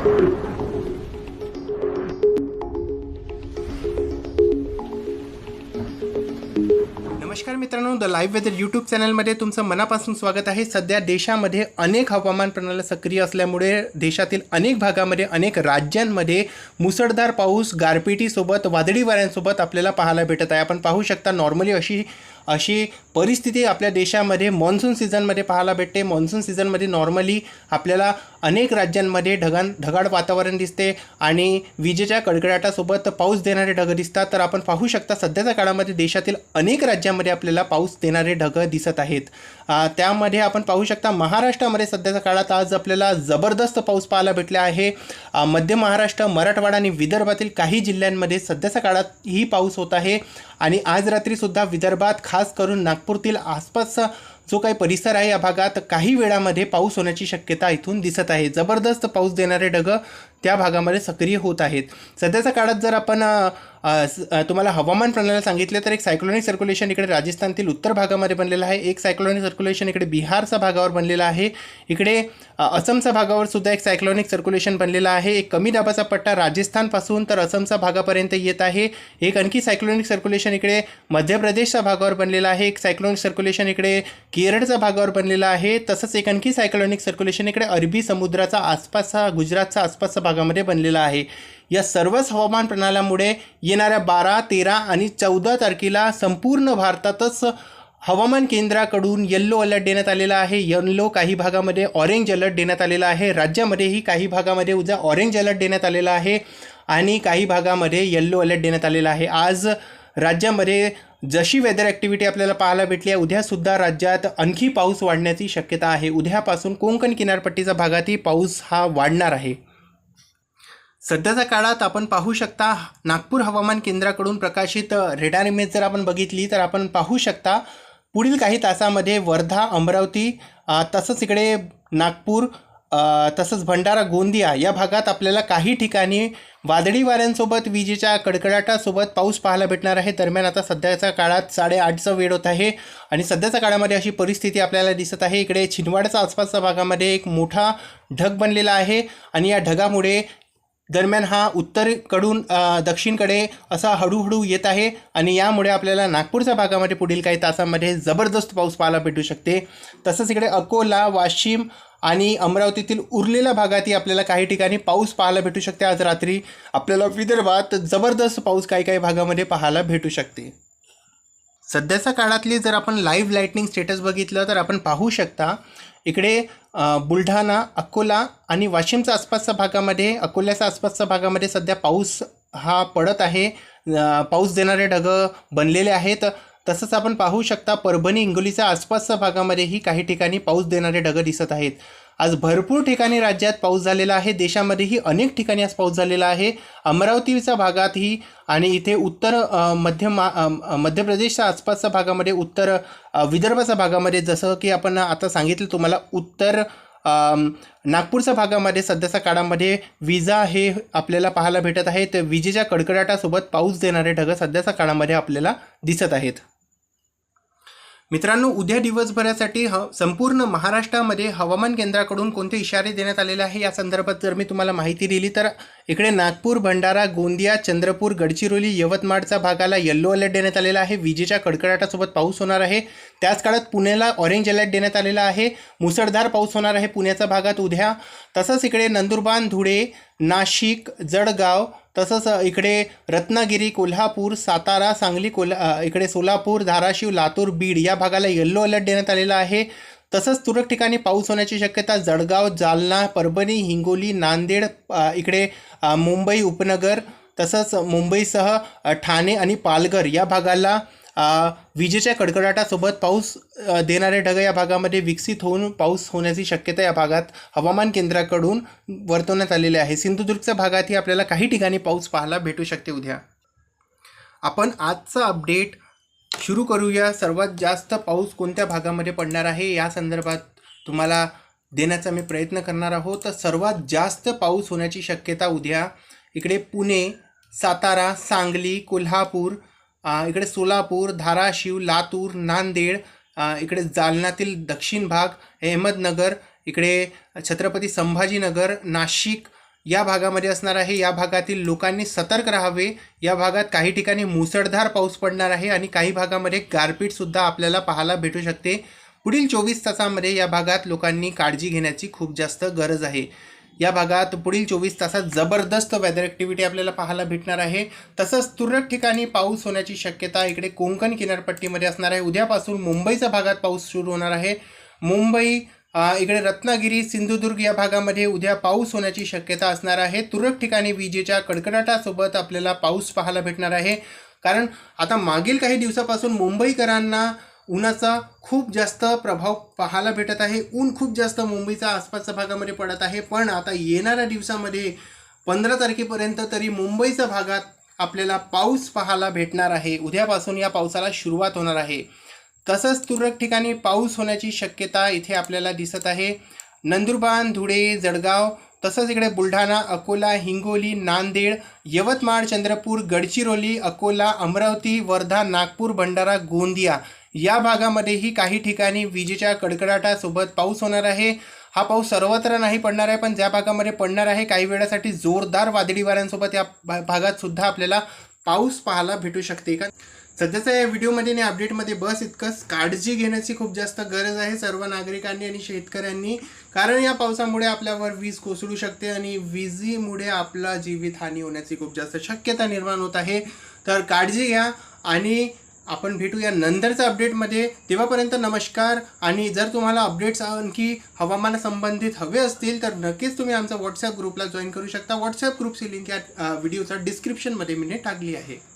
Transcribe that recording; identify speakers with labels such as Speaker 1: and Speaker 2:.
Speaker 1: नमस्कार मित्रांनो the live weather YouTube चॅनलमध्ये तुमचं मनापासून स्वागत आहे. सध्या देशामध्ये अनेक हवामान प्रणाली सक्रिय असल्यामुळे देशातील अनेक भागामध्ये अनेक राज्यांमध्ये मुसळधार पाऊस गारपिटीसोबत वादळी वाऱ्यांसोबत आपल्याला पाहायला भेटत आहे. आपण पाहू शकता नॉर्मली अशी अशी परिस्थिती आपल्या देशामध्ये मान्सून सीझनमध्ये पाहायला भेटते. मान्सून सीझनमध्ये नॉर्मली आपल्याला अनेक राज्यांमध्ये ढगां ढगाळ वातावरण दिसते आणि विजेच्या कडकडाटासोबत पाऊस देणारे ढग दिसतात. तर आपण पाहू शकता सध्याच्या काळामध्ये देशातील अनेक राज्यांमध्ये आपल्याला पाऊस देणारे ढगं दिसत आहेत. त्यामध्ये आपण पाहू शकता महाराष्ट्रामध्ये सध्याच्या काळात आज आपल्याला जबरदस्त पाऊस पाहायला भेटला आहे. मध्य महाराष्ट्र मराठवाडा आणि विदर्भातील काही जिल्ह्यांमध्ये सध्याच्या काळात ही पाऊस होत आहे. आणि आज रात्रीसुद्धा विदर्भात खास करून नाग नागपूरतील आसपासचा जो काही परिसर आहे या भागात काही वेळामध्ये पाऊस होण्याची शक्यता इथून दिसत आहे. जबरदस्त पाऊस देणारे ढगं त्या भागामध्ये सक्रिय होत आहेत. सध्याच्या काळात जर आपण तुम्हाला हवामान प्रणाली सांगितले तर एक सायक्लोनिक सर्क्युलेशन इकडे राजस्थानतील उत्तर भागामध्ये बनलेलं आहे. एक सायक्लोनिक सर्क्युलेशन इकडे बिहारच्या भागावर बनलेला आहे. इकडे असमच्या भागावर सुद्धा एक सायक्लोनिक सर्क्युलेशन बनलेला आहे. एक कमी दाबाचा पट्टा राजस्थानपासून तर असमच्या भागापर्यंत येत आहे. एक आणखी सायक्लोनिक सर्क्युलेशन इकडे मध्य प्रदेशच्या भागावर बनलेला आहे. एक सायक्लोनिक सर्क्युलेशन इकडे केरळच्या भागावर बनलेला आहे. तसंच एक आणखी सायक्लॉनिक सर्क्युलेशन इकडे अरबी समुद्राचा आसपासचा गुजरातचा आसपासच्या भागामध्ये बनलेला आहे. या सर्वच हवामान प्रणाल्यामुळे येणाऱ्या बारा तेरा आणि चौदा तारखेला संपूर्ण भारतातच हवामान केंद्राकडून येल्लो अलर्ट देण्यात आलेला आहे. येल्लो काही भागामध्ये ऑरेंज अलर्ट देण्यात आलेला आहे. राज्यामध्येही काही भागामध्ये उद्या ऑरेंज अलर्ट देण्यात आलेला आहे. आणि काही भागामध्ये येल्लो अलर्ट देण्यात आलेला आहे. आज राज्यामध्ये जशी वेदर ॲक्टिव्हिटी आपल्याला पाहायला भेटली आहे उद्यासुद्धा राज्यात आणखी पाऊस वाढण्याची शक्यता आहे. उद्यापासून कोंकण किनारपट्टीच्या भागातही पाऊस हा वाढणार आहे. सध्याच्या काळात आपण पाहू शकता नागपूर हवामान केंद्राकडून प्रकाशित रेडार इमेज जर आपण बघितली तर आपण पाहू शकता पुढील काही तासामध्ये वर्धा अमरावती तसंच इकडे नागपूर तसंच भंडारा गोंदिया या भागात आपल्याला काही ठिकाणी वादळी वाऱ्यांसोबत विजेच्या कडकडाटासोबत पाऊस पाहायला भेटणार आहे. दरम्यान आता सध्याच्या काळात साडेआठचा वेळ होत आहे आणि सध्याच्या काळामध्ये अशी परिस्थिती आपल्याला दिसत आहे. इकडे छिंदवाडच्या आसपासच्या भागामध्ये एक मोठा ढग बनलेला आहे आणि या ढगामुळे दरम्यान हा उत्तरेकडून दक्षिणकडे असा हळूहळू येत आहे आणि यामुळे आपल्याला नागपूरच्या भागामध्ये पुढील काही तासांमध्ये जबरदस्त पाऊस पाहायला भेटू शकते. तसंच इकडे अकोला वाशिम आणि अमरावतीतील उरलेल्या भागातही आपल्याला काही ठिकाणी पाऊस पाहायला भेटू शकते. आज रात्री आपल्याला विदर्भात जबरदस्त पाऊस काही काही भागामध्ये पाहायला भेटू शकते. सध्याच्या काळातली जर आपण लाईव्ह लाईटनिंग स्टेटस बघितलं तर आपण पाहू शकता इकडे बुलढाणा अकोला आणि वाशिमच्या आसपासच्या भागामध्ये अकोल्याच्या आसपासच्या भागामध्ये सध्या पाऊस हा पडत आहे. पाऊस देणारे ढगं बनलेले आहेत. तसंच आपण पाहू शकता परभणी हिंगोलीच्या आसपासच्या भागामध्येही काही ठिकाणी पाऊस देणारे ढगं दिसत आहेत. आज भरपूर ठिकाणी राज्यात पाऊस झालेला आहे. देशामध्येही अनेक ठिकाणी आज पाऊस झालेला आहे. अमरावतीच्या भागातही आणि इथे उत्तर मध्य मा मध्य प्रदेशच्या आसपासच्या भागामध्ये उत्तर विदर्भाच्या भागामध्ये जसं की आपण आता सांगितलं तुम्हाला उत्तर नागपूरच्या भागामध्ये सध्याच्या काळामध्ये विजा हे आपल्याला पाहायला भेटत आहेत. विजेच्या कडकडाटासोबत पाऊस देणारे ढगं सध्याच्या काळामध्ये आपल्याला दिसत आहेत. मित्रांनो उद्या दिवसभरासाठी ह संपूर्ण महाराष्ट्रामध्ये हवामान केंद्राकडून कोणते इशारे देण्यात आलेले आहे? या संदर्भात जर मी तुम्हाला माहिती दिली तर इकडे नागपूर भंडारा गोंदिया चंद्रपूर गडचिरोली यवतमाळच्या भागाला येल्लो अलर्ट देण्यात आलेला आहे. विजेच्या कडकडाटासोबत पाऊस होणार आहे. त्याच काळात पुण्याला ऑरेंज अलर्ट देण्यात आलेला आहे. मुसळधार पाऊस होणार आहे पुण्याच्या भागात उद्या. तसंच इकडे नंदुरबार धुळे नाशिक जळगाव तसंच इकडे रत्नागिरी कोल्हापूर सातारा सांगली कोल्हा इकडे सोलापूर धाराशिव लातूर बीड या भागाला येल्लो अलर्ट देण्यात आलेला आहे. तसंच तुरळक ठिकाणी पाऊस होण्याची शक्यता जळगाव जालना परभणी हिंगोली नांदेड इकडे मुंबई उपनगर तसंच मुंबईसह ठाणे आणि पालघर या भागाला विजेच्या कडकडाटासोबत पाऊस देणारे ढग या भागामध्ये विकसित होऊन पाऊस होण्याची शक्यता या भागात हवामान केंद्राकडून वर्तवण्यात आलेले आहे. सिंधुदुर्गच्या भागातही आपल्याला काही ठिकाणी पाऊस पाहायला भेटू शकते उद्या. आपण आजचा अपडेट सुरू करूया. सर्वात जास्त पाऊस कोणत्या भागामध्ये पडणार आहे? या संदर्भात तुम्हाला देण्याचा मी प्रयत्न करणार आहोत. तर सर्वात जास्त पाऊस होण्याची शक्यता उद्या इकडे पुणे सातारा सांगली कोल्हापूर इकडे सोलापूर धाराशिव लातूर नांदेड इकडे जालन्यातील दक्षिण भाग अहमदनगर इकडे छत्रपती संभाजीनगर नाशिक या भागामध्ये असणार आहे. या भागातील लोकांनी सतर्क राहावे. या भागात काही ठिकाणी मुसळधार पाऊस पडणार आहे आणि काही भागामध्ये गारपीटसुद्धा आपल्याला पाहायला भेटू शकते. पुढील चोवीस तासामध्ये या भागात लोकांनी काळजी घेण्याची खूप जास्त गरज आहे. या भागात पुढील चोवीस तासात जबरदस्त वेदर ॲक्टिव्हिटी आपल्याला पाहायला भेटणार आहे. तसंच तुरळक ठिकाणी पाऊस होण्याची शक्यता इकडे कोंकण किनारपट्टीमध्ये असणार आहे. उद्यापासून मुंबईच्या भागात पाऊस सुरू होणार आहे. मुंबई इकडे रत्नागिरी सिंधुदुर्ग या भागामध्ये उद्या पाऊस होण्याची शक्यता असणार आहे. तुरळक ठिकाणी विजेच्या कडकडाटासोबत आपल्याला पाऊस पाहायला भेटणार आहे. कारण आता मागील काही दिवसापासून मुंबईकरांना उन्हाचा खूप जास्त प्रभाव पाहायला भेटत आहे. ऊन खूप जास्त मुंबईच्या आसपासच्या भागामध्ये पडत आहे. पण आता येणाऱ्या दिवसामध्ये पंधरा तारखेपर्यंत तरी मुंबईच्या भागात आपल्याला पाऊस पाहायला भेटणार आहे. उद्यापासून या पावसाला सुरुवात होणार आहे. तसंच तुरळक ठिकाणी पाऊस होण्याची शक्यता इथे आपल्याला दिसत आहे. नंदुरबार धुळे जळगाव तसंच इकडे बुलढाणा अकोला हिंगोली नांदेड यवतमाळ चंद्रपूर गडचिरोली अकोला अमरावती वर्धा नागपूर भंडारा गोंदिया या भागामध्येही काही ठिकाणी विजेच्या कडकडाटासोबत पाऊस होणार आहे. हा पाऊस सर्वत्र नाही पडणार आहे पण ज्या भागामध्ये पडणार आहे काही वेळासाठी जोरदार वादळी वाऱ्यांसोबत या भागात सुद्धा आपल्याला पाऊस पाहायला भेटू शकते. का सध्याच्या या व्हिडिओमध्ये आणि अपडेटमध्ये बस इतकंच काळजी घेण्याची खूप जास्त गरज आहे सर्व नागरिकांनी आणि शेतकऱ्यांनी. कारण या पावसामुळे आपल्यावर वीज कोसळू शकते आणि विजेमुळे आपला जीवितहानी होण्याची खूप जास्त शक्यता निर्माण होत आहे. तर काळजी घ्या आणि आपण भेटूया नंतरच्या अपडेटमध्ये तेव्हापर्यंत नमस्कार. आणि जर तुम्हाला अपडेट्स आणखी हवामानासंबंधित हवे असतील तर नक्कीच तुम्ही आमचा व्हॉट्सअप ग्रुपला जॉईन करू शकता. व्हॉट्सअप ग्रुपची लिंक या व्हिडिओचा डिस्क्रिप्शनमध्ये मी टाकली आहे.